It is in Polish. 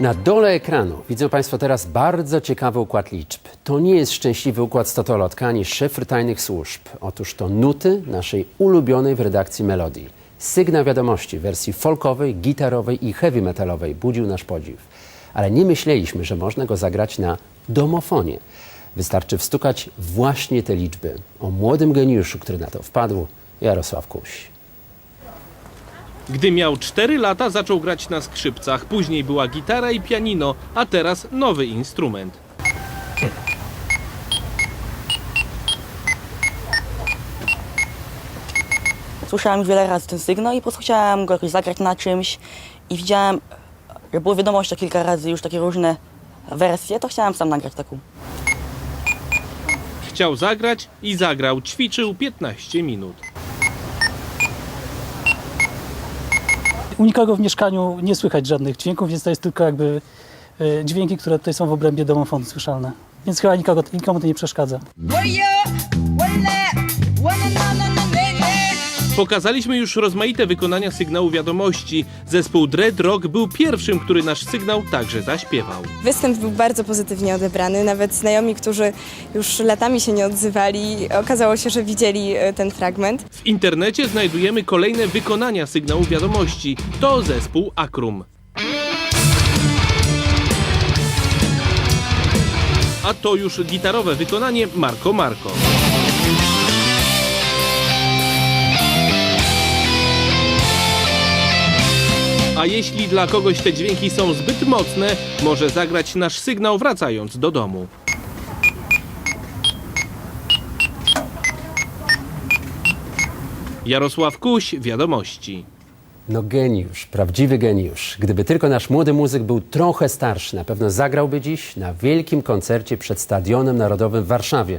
Na dole ekranu widzą Państwo teraz bardzo ciekawy układ liczb. To nie jest szczęśliwy układ stotolotka ani szyfr tajnych służb. Otóż to nuty naszej ulubionej w redakcji melodii. Sygnał wiadomości w wersji folkowej, gitarowej i heavy metalowej budził nasz podziw. Ale nie myśleliśmy, że można go zagrać na domofonie. Wystarczy wstukać właśnie te liczby. O młodym geniuszu, który na to wpadł, Jarosław Kuś. Gdy miał 4 lata, zaczął grać na skrzypcach. Później była gitara i pianino, a teraz nowy instrument. Słyszałem już wiele razy ten sygnał i po prostu chciałem go jakoś zagrać na czymś i widziałem, że było wiadomości kilka razy już takie różne wersje, to chciałem sam nagrać taką. Chciał zagrać i zagrał. Ćwiczył 15 minut. U nikogo w mieszkaniu nie słychać żadnych dźwięków, więc to jest tylko jakby e, dźwięki, które tutaj są w obrębie domofonu słyszalne. Więc chyba nikogo, nikomu to nie przeszkadza. Pokazaliśmy już rozmaite wykonania sygnału wiadomości. Zespół Dread Rock był pierwszym, który nasz sygnał także zaśpiewał. Występ był bardzo pozytywnie odebrany. Nawet znajomi, którzy już latami się nie odzywali, okazało się, że widzieli e, ten fragment. W internecie znajdujemy kolejne wykonania sygnału wiadomości. To zespół Akrum. A to już gitarowe wykonanie Marco Marco. A jeśli dla kogoś te dźwięki są zbyt mocne, może zagrać nasz sygnał wracając do domu. Jarosław Kuś, Wiadomości. No geniusz, prawdziwy geniusz. Gdyby tylko nasz młody muzyk był trochę starszy, na pewno zagrałby dziś na wielkim koncercie przed Stadionem Narodowym w Warszawie.